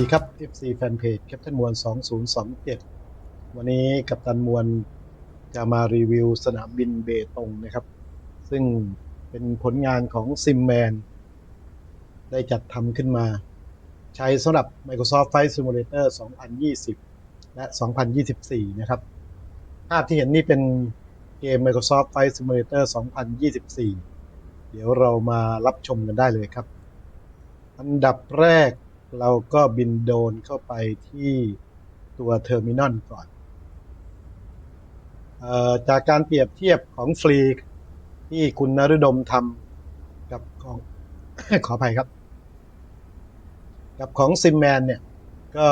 ดีครับ FC Fanpage แคปทันมวล 2027 วันนี้กัปตันมวลจะมารีวิวสนามบินเบตงนะครับ ซึ่งเป็นผลงานของซิมแมนได้จัดทำขึ้นมา ใช้สำหรับ Microsoft Flight Simulator 2020 และ 2024 นะครับ ภาพที่เห็นนี่เป็นเกม Microsoft Flight Simulator 2024 เดี๋ยวเรามารับชมกันได้เลยครับ อันดับแรก เราก็บินโดรนเข้าไปที่ตัวเทอร์มินอลก่อนออจากการเปรียบเทียบของฟรีที่คุณนฤดมทำกับของขออภัยครับ กับของซิมแมนเนี่ย ก็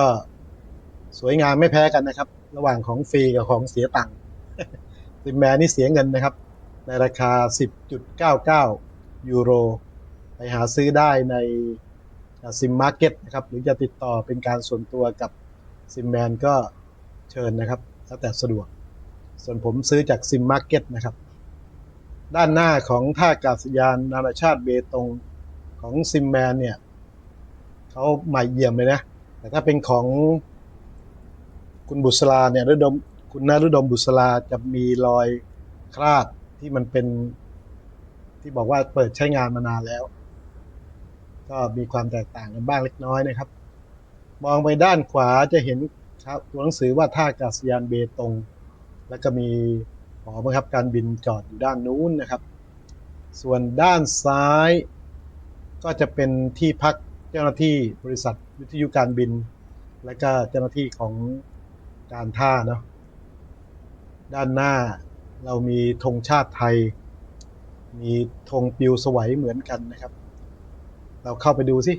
สวยงามไม่แพ้กันนะครับ ระหว่างของฟรีกับของเสียตังค์ซิมแมนนี่เสียเงินนะครับ ในราคา 10.99 ยูโร ไปหาซื้อได้ใน ซิมมาร์เก็ตนะครับหรือจะติดต่อเป็นการส่วนตัวกับซิมแมนก็เชิญนะครับแล้วแต่สะดวก ส่วนผมซื้อจากซิมมาร์เก็ตนะครับ ด้านหน้าของท่าอากาศยานนานาชาติเบตงของซิมแมนเนี่ยเขาใหม่เยี่ยมเลยนะ แต่ถ้าเป็นของคุณบุษราเนี่ยฤดมคุณนฤดมบุษราจะมีรอยคราดที่มันเป็นที่บอกว่าเปิดใช้งานมานานแล้ว ก็มีความแตกต่างกันบ้างเล็กน้อยนะครับ มองไปด้านขวาจะเห็นครับตัวหนังสือว่าท่าอากาศยานเบตง แล้วก็มีหอบังคับการบินจอดอยู่ด้านนู้นนะครับ ส่วนด้านซ้าย ก็จะเป็นที่พักเจ้าหน้าที่บริษัทวิทยุการบิน และก็เจ้าหน้าที่ของการท่าเนาะด้านหน้าเรามีธงชาติไทย มีธงปิวสวัยเหมือนกันนะครับ เราเข้าไปดูสิ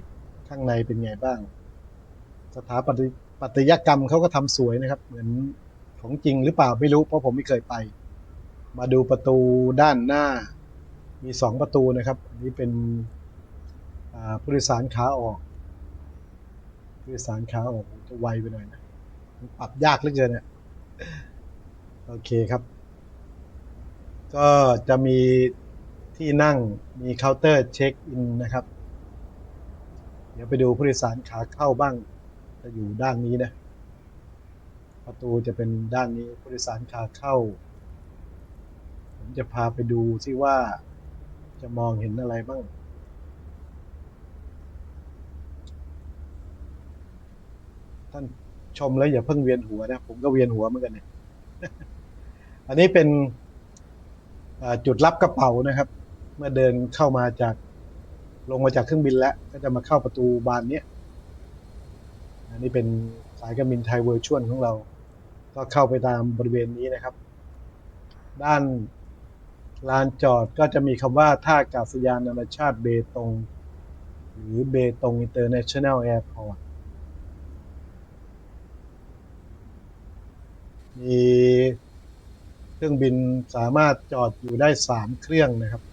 ข้างในเป็นไงบ้าง สถาปัตยปัตยกรรมเขาก็ทำสวยนะครับ เหมือนของจริงหรือเปล่าไม่รู้เพราะผมไม่เคยไป มาดูประตูด้านหน้า มีสองประตูนะครับ อันนี้เป็นผู้โดยสารขาออกผู้โดยสารขาออกจะไวไปหน่อยนะปรับยากเหลือเกินเนี่ยโอเคครับ ก็จะมีที่นั่งมีเคาน์เตอร์เช็คอินนะครับ เดี๋ยวไปดูผู้โดยสารขาเข้าบ้าง จะอยู่ด้านนี้นะ ประตูจะเป็นด้านนี้ผู้โดยสารขาเข้า ผมจะพาไปดูที่ว่าจะมองเห็นอะไรบ้าง ท่านชมแล้วอย่าเพิ่งเวียนหัวนะ ผมก็เวียนหัวเหมือนกันเนี่ยอันนี้เป็นจุดรับกระเป๋านะครับ เมื่อเดินเข้ามาจาก ลงมาจากเครื่องบินแล้ว ก็จะมาเข้าประตูบานนี้อันนี้เป็นสายการบินไทยเวอร์ชวลของเรา ก็เข้าไปตามบริเวณนี้นะครับ ด้านลานจอดก็จะมีคำว่าท่าอากาศยานนานาชาติเบตง หรือเบตงอินเตอร์เนชั่นแนลแอร์พอร์ตมีเครื่องบินสามารถจอดอยู่ได้สามเครื่องนะครับ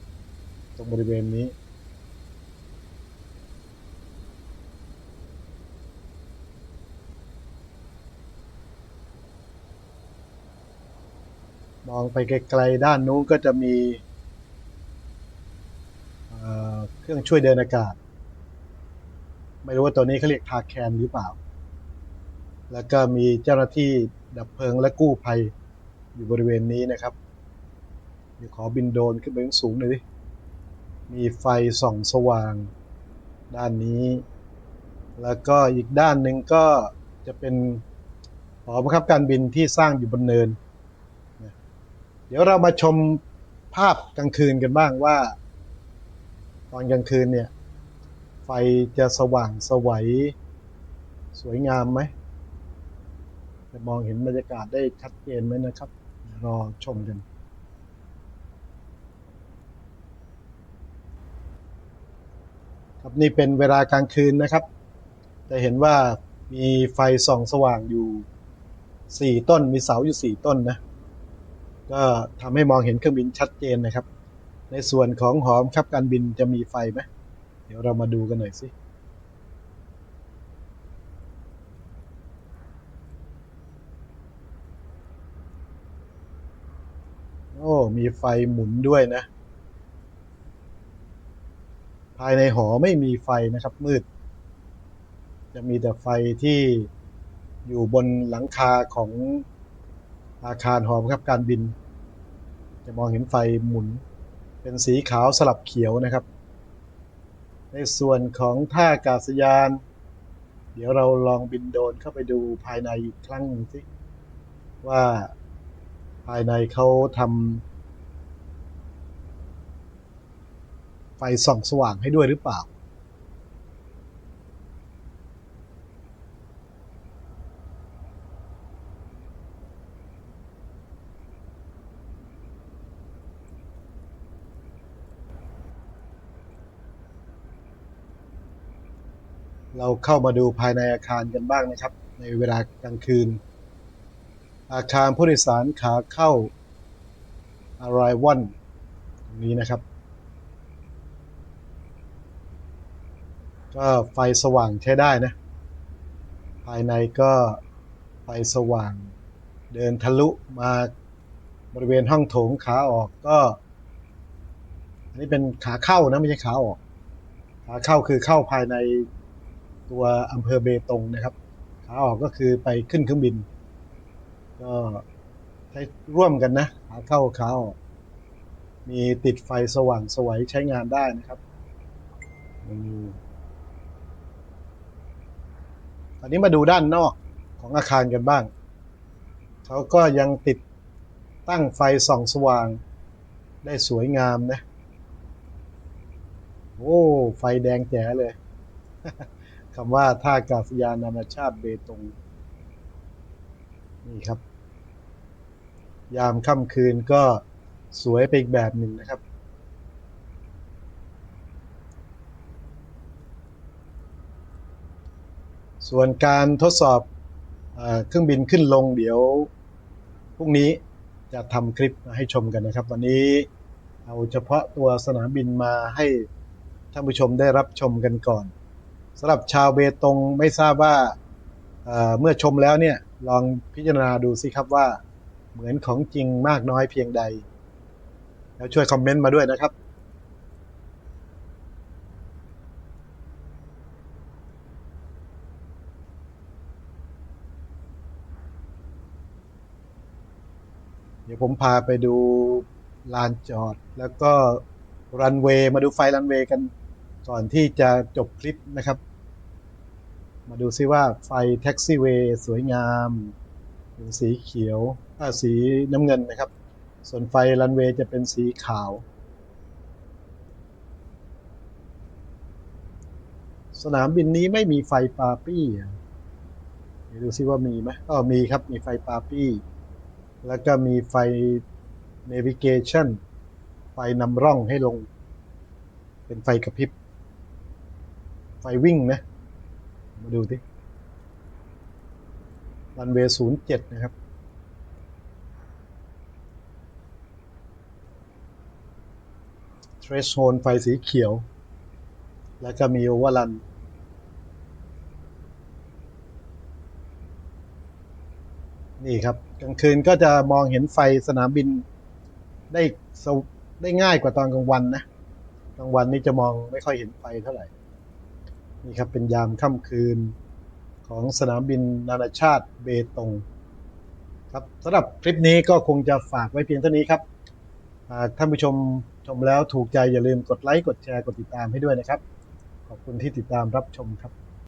ตรงบริเวณนี้ มองไปไกลๆด้านนู้นก็จะมีเครื่องช่วยเดินอากาศ ไม่รู้ว่าตัวนี้เขาเรียกทาแคนหรือเปล่า แล้วก็มีเจ้าหน้าที่ดับเพลิงและกู้ภัยอยู่บริเวณนี้นะครับเดี๋ยวขอบินโดนขึ้นไปสูงหน่อยดิมีไฟส่องสว่าง ด้านนี้ แล้วก็อีกด้านหนึ่งก็จะเป็นหอบังคับการบินที่สร้างอยู่บนเนิน ดี๋ยวเรามาชมภาพกลางคืนกันบ้างว่า ตอนกลางคืนเนี่ย ไฟจะสว่างสวัยสวยงามไหมจะมองเห็นบรรยากาศได้ชัดเจนไหมนะครับ รอชมกันครับนี่เป็นเวลากลางคืนนะครับ จะเห็นว่ามีไฟส่องสว่างอยู่สี่ต้น มีเสาอยู่สี่ต้นนะ ก็ทำให้มองเห็นเครื่องบินชัดเจนนะครับ ในส่วนของหอมขับการบินจะมีไฟไหมเดี๋ยวเรามาดูกันหน่อยสิโอ้มีไฟหมุนด้วยนะ ภายในหอไม่มีไฟนะครับมืด จะมีแต่ไฟที่อยู่บนหลังคาของ อาคารหอบังคับการบิน จะมองเห็นไฟหมุน เป็นสีขาวสลับเขียวนะครับ ในส่วนของท่าอากาศยาน เดี๋ยวเราลองบินโดรนเข้าไปดูภายในอีกครั้งหนึ่งสิว่าภายในเขาทำไฟส่องสว่างให้ด้วยหรือเปล่า เราเข้ามาดูภายในอาคารกันบ้างนะครับ ในเวลากลางคืน อาคารผู้โดยสารขาเข้า Arrival ตรงนี้นะครับ ก็ไฟสว่างใช้ได้นะ ภายในก็ไฟสว่าง เดินทะลุมาบริเวณห้องโถงขาออกก็ อันนี้เป็นขาเข้านะ ไม่ใช่ขาออก ขาเข้าคือเข้าภายใน ตัวอำเภอเบตงนะครับขาออกก็คือไปขึ้นเครื่องบิน ก็ใช้ร่วมกันนะขาเข้าขาออกมีติดไฟสว่างสวยใช้งานได้นะครับอืมตอนนี้มาดูด้านนอกของอาคารกันบ้าง เขาก็ยังติดตั้งไฟส่องสว่างได้สวยงามนะ โอ้ ไฟแดงแจ๋เลย คำว่าท่าอากาศยานนานาชาติเบตงนี่ครับ ยามค่ำคืนก็สวยไปอีกแบบหนึ่งนะครับ ส่วนการทดสอบเออเครื่องบินขึ้นลงเดี๋ยวพรุ่งนี้จะทำคลิปมาให้ชมกันนะครับ วันนี้เอาเฉพาะตัวสนามบินมาให้ท่านผู้ชมได้รับชมกันก่อน สำหรับชาวเบตงไม่ทราบว่าเเมื่อชมแล้วเนี่ยลองพิจารณาดูสิครับว่าเหมือนของจริงมากน้อยเพียงใด แล้วช่วยคอมเมนต์มาด้วยนะครับเดี๋ยวผมพาไปดูลานจอด แล้วก็รันเวย์มาดูไฟรันเวย์กัน ก่อนที่จะจบคลิปนะครับ มาดูซิว่าไฟแท็กซี่เวย์สวยงามเป็นสีเขียวสีน้ำเงินนะครับ ส่วนไฟรันเวย์จะเป็นสีขาวสนามบินนี้ไม่มีไฟปาปี้เดี๋ยวดูซิว่ามีไหมอ๋อมีครับ มีไฟปาปี้ แล้วก็มีไฟ navigation ไฟนำร่องให้ลง เป็นไฟกระพริบ ไฟวิ่งนะ มาดูดิรันเวย์ศูนย์เจ็ดนะครับ เทรชโฮนไฟสีเขียว แล้วก็มีโอเวอร์รันนี่ครับ กลางคืนก็จะมองเห็นไฟสนามบินได้ได้ง่ายกว่าตอนกลางวันนะ กลางวันนี่จะมองไม่ค่อยเห็นไฟเท่าไหร่ นี่ครับเป็นยามค่ำคืนของสนามบินนานาชาติเบตงครับสำหรับคลิปนี้ก็คงจะฝากไว้เพียงเท่านี้ครับหากท่านผู้ชมชมแล้วถูกใจอย่าลืมกดไลค์กดแชร์กดติดตามให้ด้วยนะครับ ขอบคุณที่ติดตามรับชมครับ